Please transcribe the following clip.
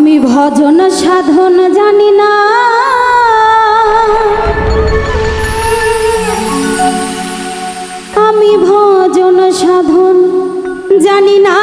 আমি ভজন সাধন জানি না। আমি ভজন সাধন জানি না।